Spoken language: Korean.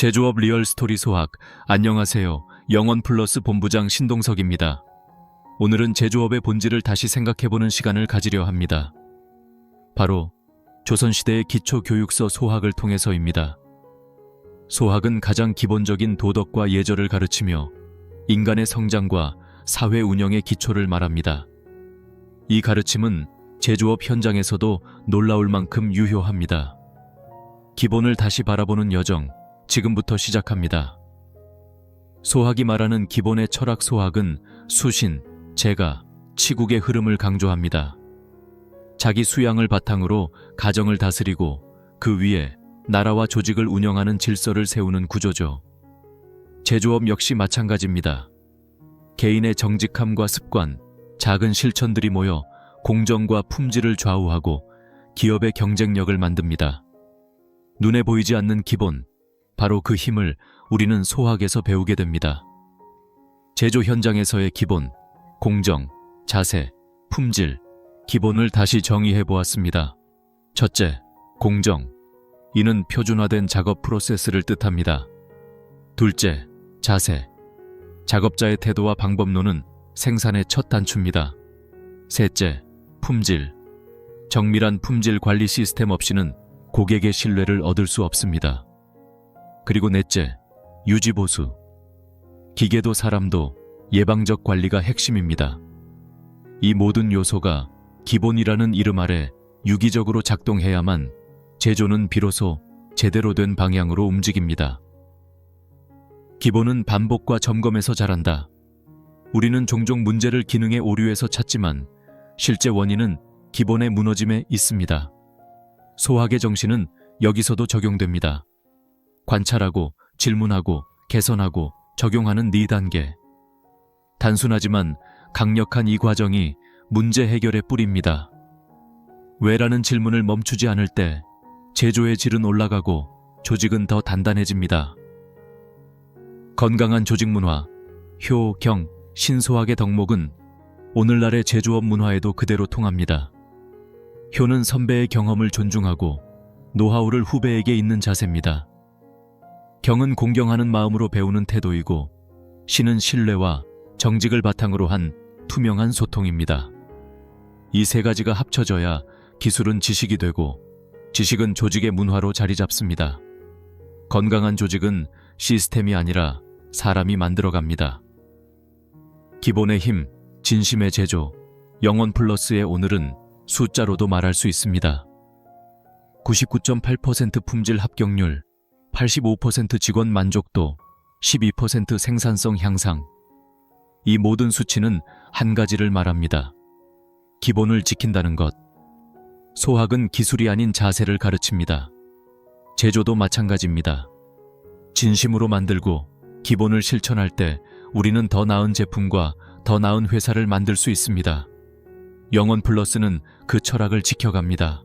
제조업 리얼 스토리 소학 안녕하세요. 영원 플러스 본부장 신동석입니다. 오늘은 제조업의 본질을 다시 생각해보는 시간을 가지려 합니다. 바로 조선시대의 기초교육서 소학을 통해서입니다. 소학은 가장 기본적인 도덕과 예절을 가르치며 인간의 성장과 사회 운영의 기초를 말합니다. 이 가르침은 제조업 현장에서도 놀라울 만큼 유효합니다. 기본을 다시 바라보는 여정, 지금부터 시작합니다. 소학이 말하는 기본의 철학 소학은 수신, 재가, 치국의 흐름을 강조합니다. 자기 수양을 바탕으로 가정을 다스리고 그 위에 나라와 조직을 운영하는 질서를 세우는 구조죠. 제조업 역시 마찬가지입니다. 개인의 정직함과 습관, 작은 실천들이 모여 공정과 품질을 좌우하고 기업의 경쟁력을 만듭니다. 눈에 보이지 않는 기본, 바로 그 힘을 우리는 소학에서 배우게 됩니다. 제조 현장에서의 기본, 공정, 자세, 품질, 기본을 다시 정의해 보았습니다. 첫째, 공정. 이는 표준화된 작업 프로세스를 뜻합니다. 둘째, 자세. 작업자의 태도와 방법론은 생산의 첫 단추입니다. 셋째, 품질. 정밀한 품질 관리 시스템 없이는 고객의 신뢰를 얻을 수 없습니다. 그리고 넷째, 유지보수. 기계도 사람도 예방적 관리가 핵심입니다. 이 모든 요소가 기본이라는 이름 아래 유기적으로 작동해야만 제조는 비로소 제대로 된 방향으로 움직입니다. 기본은 반복과 점검에서 자란다. 우리는 종종 문제를 기능의 오류에서 찾지만 실제 원인은 기본의 무너짐에 있습니다. 소학의 정신은 여기서도 적용됩니다. 관찰하고 질문하고 개선하고 적용하는 네 단계. 단순하지만 강력한 이 과정이 문제 해결의 뿌리입니다. 왜라는 질문을 멈추지 않을 때 제조의 질은 올라가고 조직은 더 단단해집니다. 건강한 조직 문화, 효, 경, 신소학의 덕목은 오늘날의 제조업 문화에도 그대로 통합니다. 효는 선배의 경험을 존중하고 노하우를 후배에게 있는 자세입니다. 경은 공경하는 마음으로 배우는 태도이고 신은 신뢰와 정직을 바탕으로 한 투명한 소통입니다. 이 세 가지가 합쳐져야 기술은 지식이 되고 지식은 조직의 문화로 자리 잡습니다. 건강한 조직은 시스템이 아니라 사람이 만들어갑니다. 기본의 힘, 진심의 제조, 영원 플러스의 오늘은 숫자로도 말할 수 있습니다. 99.8% 품질 합격률, 85% 직원 만족도, 12% 생산성 향상. 이 모든 수치는 한 가지를 말합니다. 기본을 지킨다는 것. 소학은 기술이 아닌 자세를 가르칩니다. 제조도 마찬가지입니다. 진심으로 만들고 기본을 실천할 때 우리는 더 나은 제품과 더 나은 회사를 만들 수 있습니다. 영원 플러스는 그 철학을 지켜갑니다.